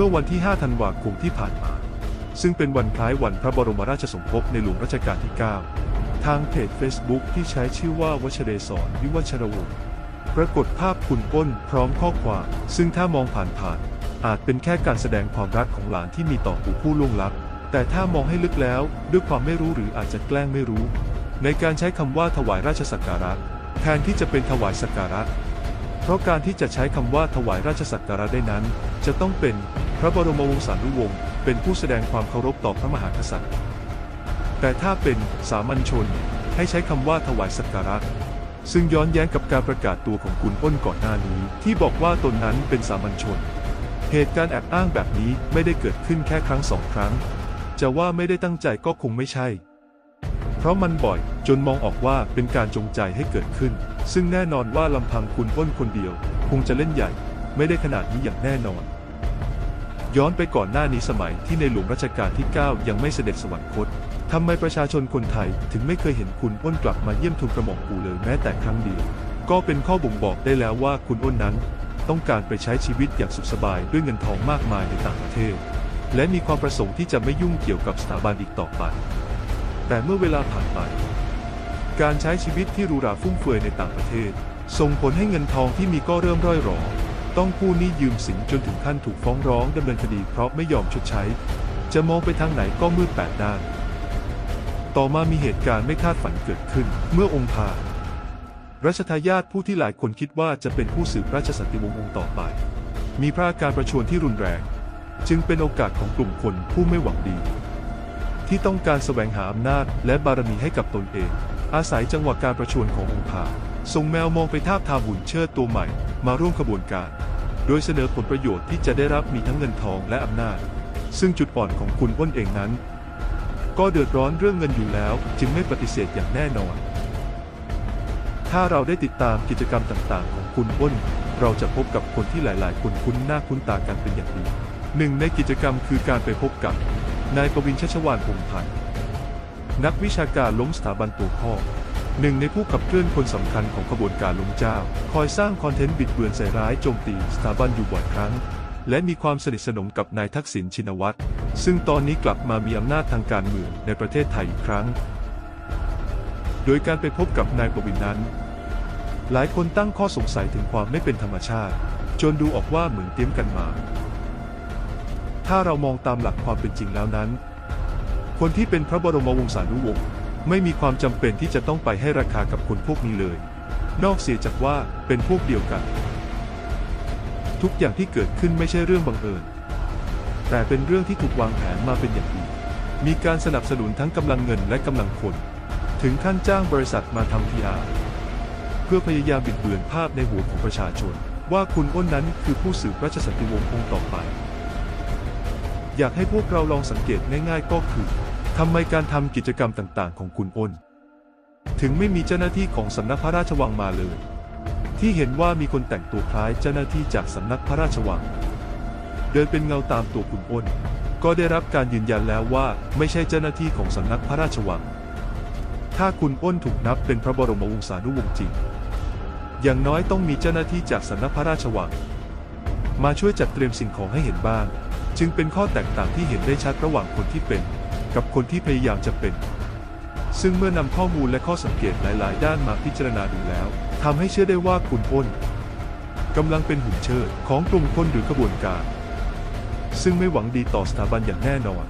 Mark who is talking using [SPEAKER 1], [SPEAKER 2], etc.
[SPEAKER 1] มื่อวันที่ 5 ธันวาคมที่ผ่านมา ซึ่งเป็นวันคล้ายวันพระบรมราชสมภพในหลวงรัชกาลที่ 9 ทางเพจ Facebook ที่ใช้ชื่อว่าวชเดศรวิวัชรวงศ์ปรากฏภาพคุณอ้นพร้อมข้อความ ซึ่งถ้ามองผ่านๆอาจเป็นแค่การแสดงความรักของหลานที่มีต่อปู่ผู้ล่วงลับ แต่ถ้ามองให้ลึกแล้วด้วยความไม่รู้หรืออาจจะแกล้งไม่รู้ ในการใช้คำว่าถวายราชสักการะแทนที่จะเป็นถวายสักการะ เพราะการที่จะใช้คำว่าถวายราชสักการะได้นั้น จะต้องเป็น พระบรมวงศานุวงศ์เป็นผู้แสดงความเคารพต่อพระมหากษัตริย์ แต่ถ้าเป็นสามัญชนให้ใช้คำว่าถวายสักการะซึ่งย้อนแย้งกับการประกาศตัวของคุณอ้นก่อนหน้านี้ ที่บอกว่าตนนั้นเป็นสามัญชน เหตุการณ์แอบอ้างแบบนี้ไม่ได้เกิดขึ้นแค่ครั้งสองครั้ง จะว่าไม่ได้ตั้งใจก็คงไม่ใช่ เพราะมันบ่อยจนมองออกว่าเป็นการจงใจให้เกิดขึ้น ซึ่งแน่นอนว่าลำพังคุณอ้นคนเดียว คงจะเล่นใหญ่ ไม่ได้ขนาดนี้อย่างแน่นอน ย้อนไปก่อนหน้านี้สมัยที่ในหลวงรัชกาลที่ 9 ยังไม่เสด็จสวรรคตทำไมประชาชนคนไทยถึงไม่เคยเห็นคุณอ้นกลับมาเยี่ยมทูลกระหม่อมปู่เลยแม้แต่ครั้งเดียว ก็เป็นข้อบ่งบอกได้แล้วว่าคุณอ้นนั้น ต้องการไปใช้ชีวิตอย่างสุขสบายด้วยเงินทองมากมายในต่างประเทศ และมีความประสงค์ที่จะไม่ยุ่งเกี่ยวกับสถาบันอีกต่อไป แต่เมื่อเวลาผ่านไป การใช้ชีวิตที่หรูหราฟุ่มเฟือยในต่างประเทศ ส่งผลให้เงินทองที่มีก็เริ่มร่อยหรอ ต้องกู้หนี้ยืมสินจนถึงขั้นถูกฟ้องร้องดำเนินคดีเพราะไม่ยอมชดใช้ จะมองไปทางไหนก็มืดแปดด้าน ต่อมามีเหตุการณ์ไม่คาดฝันเกิดขึ้น เมื่อองค์พารัชทายาทผู้ที่หลายคนคิดว่าจะเป็นผู้สืบราชสันติวงศ์องค์ต่อไป มีพระอาการประชวรที่รุนแรง จึงเป็นโอกาสของกลุ่มคนผู้ไม่หวังดี ที่ต้องการแสวงหาอำนาจและบารมีให้กับตนเอง อาศัยจังหวะการประชวรขององค์พาส่งแมวมองไปทาบทามหุ่นเชิดตัวใหม่ มาร่วมขบวนการ โดยเสนอผลประโยชน์ที่จะได้รับมีทั้งเงินทองและอำนาจ ซึ่งจุดอ่อนของคุณอ้นเองนั้น ก็เดือดร้อนเรื่องเงินอยู่แล้ว จึงไม่ปฏิเสธอย่างแน่นอน ถ้าเราได้ติดตามกิจกรรมต่างๆ ของคุณอ้น เราจะพบกับคนที่หลายๆ คนคุ้นหน้าคุ้นตากันเป็นอย่างดีหนึ่งในกิจกรรมคือการไปพบกับนายประวินชัชวานพงษ์พันธ์นักวิชาการล้มสถาบันตัวพ่อ หนึ่งในผู้ขับเคลื่อนคนสำคัญของขบวนการล้มเจ้า คอยสร้างคอนเทนต์บิดเบือนใส่ร้ายโจมตีสถาบันอยู่บ่อยครั้ง และมีความสนิทสนมกับนายทักษิณชินวัตร ซึ่งตอนนี้กลับมามีอำนาจทางการเมืองในประเทศไทยอีกครั้ง โดยการไปพบกับนายประวินนั้น หลายคนตั้งข้อสงสัยถึงความไม่เป็นธรรมชาติ จนดูออกว่าเหมือนเตรียมกันมา ถ้าเรามองตามหลักความเป็นจริงแล้วนั้น คนที่เป็นพระบรมวงศานุวงศ์ ไม่มีความจำเป็นที่จะต้องไปให้ราคากับคนพวกนี้เลย นอกเสียจากว่าเป็นพวกเดียวกัน ทุกอย่างที่เกิดขึ้นไม่ใช่เรื่องบังเอิญ แต่เป็นเรื่องที่ถูกวางแผนมาเป็นอย่างดี มีการสนับสนุนทั้งกำลังเงินและกำลังคน ถึงขั้นจ้างบริษัทมาทำ PR เพื่อพยายามบิดเบือนภาพในหัวของประชาชน ว่าคุณอ้นนั้นคือผู้สืบราชสันติวงศ์องค์ต่อไป อยากให้พวกเราลองสังเกตง่ายๆก็คือ ทำไมการทำกิจกรรมต่างๆ ของคุณอ้น ถึงไม่มีเจ้าหน้าที่ของสำนักพระราชวังมาเลย ที่เห็นว่ามีคนแต่งตัวคล้ายเจ้าหน้าที่จากสำนักพระราชวัง เดินเป็นเงาตามตัวคุณอ้น ก็ได้รับการยืนยันแล้วว่าไม่ใช่เจ้าหน้าที่ของสำนักพระราชวัง ถ้าคุณอ้นถูกนับเป็นพระบรมวงศานุวงศ์จริง อย่างน้อยต้องมีเจ้าหน้าที่จากสำนักพระราชวัง มาช่วยจัดเตรียมสิ่งของให้เห็นบ้าง จึงเป็นข้อแตกต่างที่เห็นได้ชัดระหว่างคนที่เป็น กับคนที่พยายามจะเป็น ซึ่งเมื่อนำข้อมูลและข้อสังเกตหลาย ๆ ด้านมาพิจารณาดูแล้วทำให้เชื่อได้ว่าคุณอ้นกำลังเป็นหุ่นเชิดของกลุ่มคนหรือขบวนการ ซึ่งไม่หวังดีต่อสถาบันอย่างแน่นอน